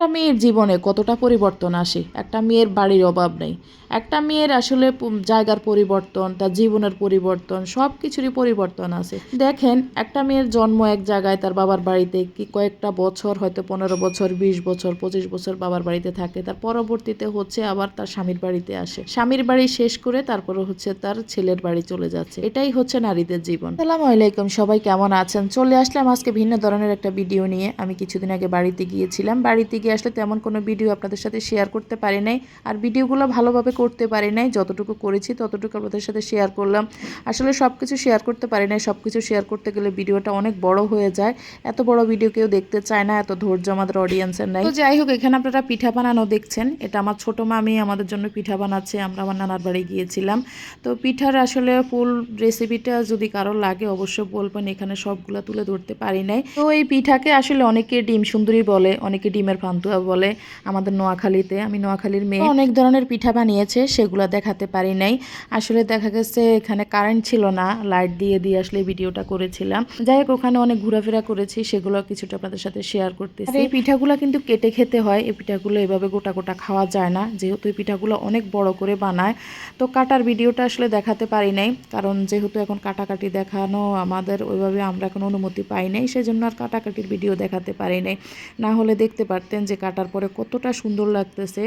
একটা মেয়ের জীবনে কতটা পরিবর্তন আসে? একটা মেয়ের বাড়ির অভাব নেই। একটা মেয়ের আসলে জায়গার পরিবর্তন, তার জীবনের পরিবর্তন সব কিছুরই পরিবর্তন আছে। দেখেন, একটা মেয়ের জন্ম এক জায়গায় তার বাবার বাড়িতে কি কয়েকটা বছর, হয়তো পনেরো বছর, বিশ বছর, পঁচিশ বছর বাবার বাড়িতে থাকে। তার পরবর্তীতে হচ্ছে আবার তার স্বামীর বাড়িতে আসে। স্বামীর বাড়ি শেষ করে তারপরে হচ্ছে তার ছেলের বাড়ি চলে যাচ্ছে। এটাই হচ্ছে নারীদের জীবন। সালাম আলাইকুম, সবাই কেমন আছেন? চলে আসলাম আজকে ভিন্ন ধরনের একটা ভিডিও নিয়ে। আমি কিছুদিন আগে বাড়িতে গিয়েছিলাম। বাড়িতে গিয়ে আসলে তেমন কোনো ভিডিও আপনাদের সাথে শেয়ার করতে পারি নাই। আর ভিডিওগুলো ভালোভাবে করতে পারি নাই, যতটুকু করেছি ততটুকু আপনাদের সাথে শেয়ার করলাম। আসলে সব কিছু শেয়ার করতে পারি নাই সব কিছু শেয়ার করতে গেলে ভিডিওটা অনেক বড় হয়ে যায়। এত বড় ভিডিও কেউ দেখতে চায় না, এত ধৈর্য আমাদের অডিয়েন্সের নাই। তো যাই হোক, এখানে আপনারা পিঠা বানানো দেখছেন। এটা আমার ছোট মামি আমাদের জন্য পিঠা বানাচ্ছে, আমরা আমার নানার বাড়ি গিয়েছিলাম। তো পিঠার আসলে ফুল রেসিপিটা যদি কারও লাগে, অবশ্যই বলবেন, এখানে সবগুলো তুলে ধরতে পারি নাই। তো এই পিঠাকে আসলে অনেকে ডিম সুন্দরী বলে, অনেকে ডিমের পান্তুয়া বলে আমাদের নোয়াখালীতে। আমি নোয়াখালীর মেয়ে। অনেক ধরনের পিঠা বানিয়েছে সেগুলো দেখাতে পারি নাই। আসলে দেখা গেছে এখানে কারেন্ট ছিল না লাইট দিয়ে দিয়ে আসলে ভিডিওটা করেছিলাম। যাই হোক ওখানে অনেক ঘোরাফেরা করেছি সেগুলো কিছুটা আপনাদের সাথে শেয়ার করতেছি। এই পিঠাগুলো কিন্তু কেটে খেতে হয় এই পিঠাগুলো এভাবে গোটা গোটা খাওয়া যায় না। যেহেতু এই পিঠাগুলো অনেক বড় করে বানায় তো কাটার ভিডিওটা আসলে দেখাতে পারি নাই। কারণ যেহেতু এখন কাটাকাটি দেখানো আমাদের ওইভাবে আমরা এখন অনুমতি পাই নাই সেজন্য আর কাটাকাটির ভিডিও দেখাতে পারি নাই। না হলে দেখতে পারতেন যে কাটার পরে কতটা সুন্দর লাগতেছে।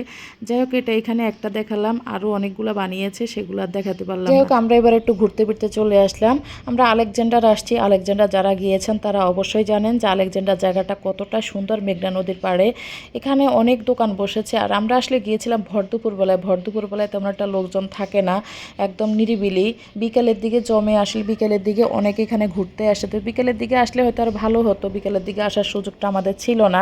যাই হোক এটা এখানে একটা দেখালাম আরও অনেকগুলো বানিয়েছে সেগুলো আর দেখাতে পারলাম যাই হোক আমরা এবার একটু ঘুরতে ফিরতে চলে আসলাম। আমরা আলেকজান্ডার আসছি। আলেকজান্ডার যারা গিয়েছেন তারা অবশ্যই জানেন যে আলেকজান্ডার জায়গাটা কতটা সুন্দর মেঘনা নদীর পাড়ে। এখানে অনেক দোকান বসেছে। আর আমরা আসলে গিয়েছিলাম ভর দুপুরবেলায় ভর দুপুরবেলায় তেমন একটা লোকজন থাকে না একদম নিরিবিলি। বিকেলের দিকে জমে আসলে বিকেলের দিকে অনেকে এখানে ঘুরতে আসে। তো বিকেলের দিকে আসলে হয়তো আর ভালো হতো। বিকেলের দিকে আসার সুযোগটা আমাদের ছিল না।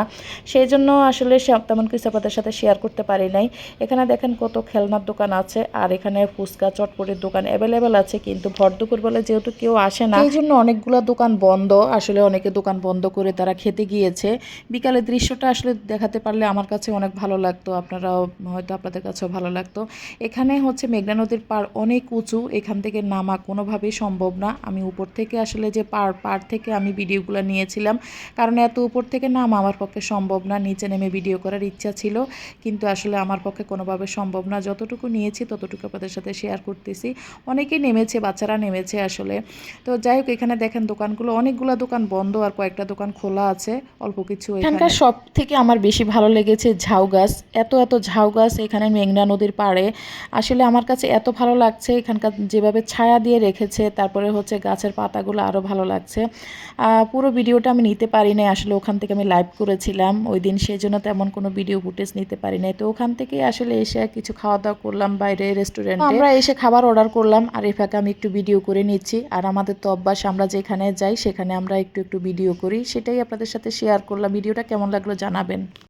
সেই জন্য আসলে তেমন কিছু আপনাদের সাথে শেয়ার করতে পারি নাই। এখানে দেখেন কত খেলনার দোকান আছে, আর এখানে ফুচকা, চটপটির দোকান অ্যাভেলেবেল আছে, কিন্তু ভর দুপুরবেলা যেহেতু কেউ আসে না, এই জন্য অনেকগুলো দোকান বন্ধ। আসলে অনেকে দোকান বন্ধ করে তারা খেতে গিয়েছে। বিকালে দৃশ্যটা আসলে দেখাতে পারলে আমার কাছে অনেক ভালো লাগতো, আপনারাও হয়তো আপনাদের কাছেও ভালো লাগতো। এখানে হচ্ছে মেঘনা নদীর পাড় অনেক উঁচু, এখান থেকে নামা কোনোভাবেই সম্ভব না। আমি উপর থেকে আসলে যে পাড় পাড় থেকে আমি ভিডিওগুলো নিয়েছিলাম, কারণ এত উপর থেকে নামা আমার পক্ষে সম্ভব না, নিচে নেমে ভিডিও করার ইচ্ছা ছিল, কিন্তু আসলে আমার পক্ষে কোনোভাবে সম্ভব না। যতটুকু নিয়েছি, ততটুকু আপনাদের সাথে শেয়ার করতেছি। অনেকেই নেমেছে, বাচ্চারা নেমেছে আসলে। তো যাই হোক, এখানে দেখেন দোকানগুলো, অনেকগুলো দোকান বন্ধ আর কয়েকটা দোকান খোলা আছে, অল্প কিছু এখানকার সব থেকে আমার বেশি ভালো লেগেছে ঝাউ গাছ। এত এত ঝাউ গাছ এখানে মেঘনা নদীর পাড়ে। আসলে আমার কাছে এত ভালো লাগছে, এখানকার যেভাবে ছায়া দিয়ে রেখেছে, তারপরে হচ্ছে গাছের পাতাগুলো আরও ভালো লাগছে। পুরো ভিডিওটা আমি নিতে পারি নাই আসলে ওখান থেকে আমি লাইভ করেছিলাম। ওই দিন সেই জন্য তেমন কোনো ভিডিও ফুটেজ নিতে পারি নাই। তো ওখান থেকে আসলে এসে কিছু খাওয়া দাওয়া করলাম বাইরে রেস্টুরেন্টে আমরা এসে খাবার অর্ডার করলাম আর এই ফাঁকে আমি একটু ভিডিও করে নিচ্ছি। আর আমাদের তো অভ্যাস, আমরা যেখানে যাই সেখানে আমরা একটু একটু ভিডিও করি। সেটাই আপনাদের সাথে শেয়ার করলাম। ভিডিওটা কেমন লাগল জানাবেন।